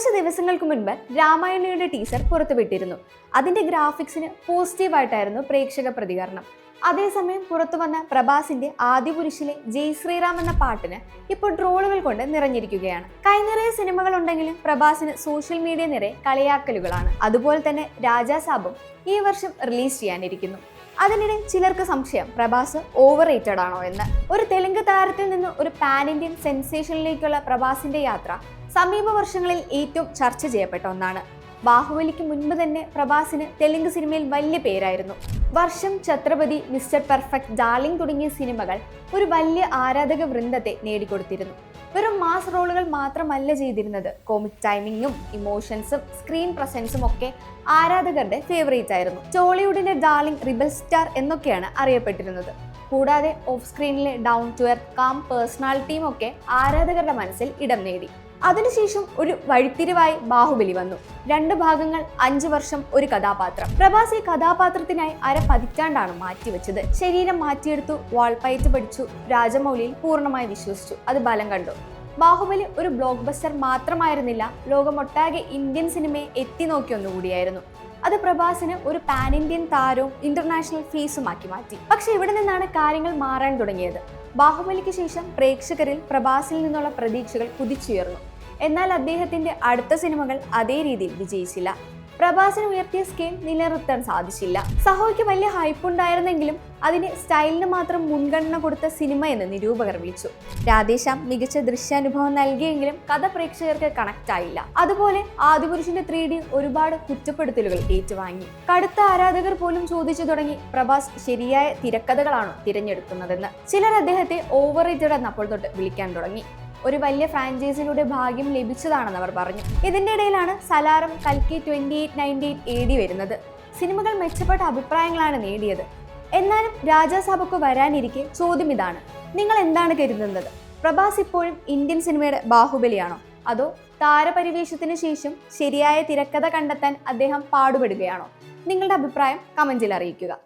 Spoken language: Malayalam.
കുറച്ച് ദിവസങ്ങൾക്ക് മുൻപ് രാമായണയുടെ ടീസർ പുറത്തുവിട്ടിരുന്നു. അതിന്റെ ഗ്രാഫിക്സിന് പോസിറ്റീവായിട്ടായിരുന്നു പ്രേക്ഷക പ്രതികരണം. അതേസമയം പുറത്തു വന്ന പ്രഭാസിന്റെ ആദ്യ പുരുഷിലെ ജയ് ശ്രീറാം എന്ന പാട്ടിന് ഇപ്പോൾ ട്രോളുകൾ കൊണ്ട് നിറഞ്ഞിരിക്കുകയാണ്. കൈനിറയ സിനിമകൾ ഉണ്ടെങ്കിലും പ്രഭാസിന് സോഷ്യൽ മീഡിയ നിറയെ കളിയാക്കലുകളാണ്. അതുപോലെ തന്നെ രാജാസാബും ഈ വർഷം റിലീസ് ചെയ്യാനിരിക്കുന്നു. അതിനിടെ ചിലർക്ക് സംശയം പ്രഭാസ് ഓവർ റേറ്റഡ് ആണോ എന്ന്. ഒരു തെലുങ്ക് താരത്തിൽ നിന്ന് ഒരു പാൻ ഇന്ത്യൻ സെൻസേഷനിലേക്കുള്ള പ്രഭാസിന്റെ യാത്ര സമീപ വർഷങ്ങളിൽ ഏറ്റവും ചർച്ച ചെയ്യപ്പെട്ട ഒന്നാണ്. ബാഹുബലിക്ക് മുൻപ് തന്നെ പ്രഭാസിന് തെലുങ്ക് സിനിമയിൽ വലിയ പേരായിരുന്നു. വർഷം ഛത്രപതി മിസ്റ്റർ പെർഫെക്റ്റ് ഡാർലിംഗ് തുടങ്ങിയ സിനിമകൾ ഒരു വലിയ ആരാധക വൃന്ദത്തെ നേടിക്കൊടുത്തിരുന്നു. വെറും മാസ് റോളുകൾ മാത്രമല്ല ചെയ്തിരുന്നത്. കോമിക് ടൈമിങ്ങും ഇമോഷൻസും സ്ക്രീൻ പ്രസൻസും ഒക്കെ ആരാധകരുടെ ഫേവറേറ്റ് ആയിരുന്നു. ടോളിവുഡിന്റെ ഡാർലിംഗ് റിബൽ സ്റ്റാർ എന്നൊക്കെയാണ് അറിയപ്പെട്ടിരുന്നത്. കൂടാതെ ഓഫ് സ്ക്രീനിലെ ഡൗൺ ടു എർത്ത് കാം പേഴ്സണാലിറ്റിയും ഒക്കെ ആരാധകരുടെ മനസ്സിൽ ഇടം നേടി. അതിനുശേഷം ഒരു വഴിത്തിരിവായി ബാഹുബലി വന്നു. രണ്ട് ഭാഗങ്ങൾ അഞ്ചു വർഷം ഒരു കഥാപാത്രം. പ്രഭാസ് ഈ കഥാപാത്രത്തിനായി അര പതിറ്റാണ്ടാണ് മാറ്റിവെച്ചത്. ശരീരം മാറ്റിയെടുത്തു വാൾപയറ്റ് പഠിച്ചു രാജമൗലിയിൽ പൂർണമായി വിശ്വസിച്ചു. അത് ബലം കണ്ടു. ബാഹുബലി ഒരു ബ്ലോക്ക് ബസ്റ്റർ മാത്രമായിരുന്നില്ല ലോകമൊട്ടാകെ ഇന്ത്യൻ സിനിമയെ എത്തി നോക്കിയ ഒന്നുകൂടിയായിരുന്നു. അത് പ്രഭാസിന് ഒരു പാൻ ഇന്ത്യൻ താരവും ഇന്റർനാഷണൽ ഫേസുമാക്കി മാറ്റി. പക്ഷെ ഇവിടെ നിന്നാണ് കാര്യങ്ങൾ മാറാൻ തുടങ്ങിയത്. ബാഹുബലിക്ക് ശേഷം പ്രേക്ഷകരിൽ പ്രഭാസിൽ നിന്നുള്ള പ്രതീക്ഷകൾ കുതിച്ചുയർന്നു. എന്നാൽ അദ്ദേഹത്തിന്റെ അടുത്ത സിനിമകൾ അതേ രീതിയിൽ വിജയിച്ചില്ല. പ്രഭാസിന് ഉയർത്തിയ സ്കീം നിലനിർത്താൻ സാധിച്ചില്ല. സഹോയ്ക്ക് വലിയ ഹൈപ്പ് ഉണ്ടായിരുന്നെങ്കിലും അതിന് സ്റ്റൈലിന് മാത്രം മുൻഗണന കൊടുത്ത സിനിമ എന്ന് നിരൂപകർ വിളിച്ചു. രാധേശ്യാം മികച്ച ദൃശ്യാനുഭവം നൽകിയെങ്കിലും കഥ പ്രേക്ഷകർക്ക് കണക്ട് ആയില്ല. അതുപോലെ ആദിപുരുഷന്റെ ത്രീ ഡി ഒരുപാട് കുറ്റപ്പെടുത്തലുകൾ ഏറ്റുവാങ്ങി. കടുത്ത ആരാധകർ പോലും ചോദിച്ചു തുടങ്ങി പ്രഭാസ് ശരിയായ തിരക്കഥകളാണോ തിരഞ്ഞെടുക്കുന്നതെന്ന്. ചിലർ അദ്ദേഹത്തെ ഓവർ റേറ്റഡ് എന്നപ്പോൾ തൊട്ട് വിളിക്കാൻ തുടങ്ങി. ഒരു വലിയ ഫ്രാഞ്ചൈസിലൂടെ ഭാഗ്യം ലഭിച്ചതാണെന്ന് അവർ പറഞ്ഞു. ഇതിന്റെ ഇടയിലാണ് സലാറും കൽക്കി ട്വന്റി എയ്റ്റ് നയന്റി എയ്റ്റ് എഴുതി വരുന്നത്. സിനിമകൾ മെച്ചപ്പെട്ട അഭിപ്രായങ്ങളാണ് നേടിയത്. എന്നാലും രാജാസാബക്ക് വരാനിരിക്കെ ചോദ്യം ഇതാണ്. നിങ്ങൾ എന്താണ് കരുതുന്നത്? പ്രഭാസ് ഇപ്പോഴും ഇന്ത്യൻ സിനിമയുടെ ബാഹുബലിയാണോ? അതോ താരപരിവേഷത്തിന് ശേഷം ശരിയായ തിരക്കഥ കണ്ടെത്താൻ അദ്ദേഹം പാടുപെടുകയാണോ? നിങ്ങളുടെ അഭിപ്രായം കമന്റിൽ അറിയിക്കുക.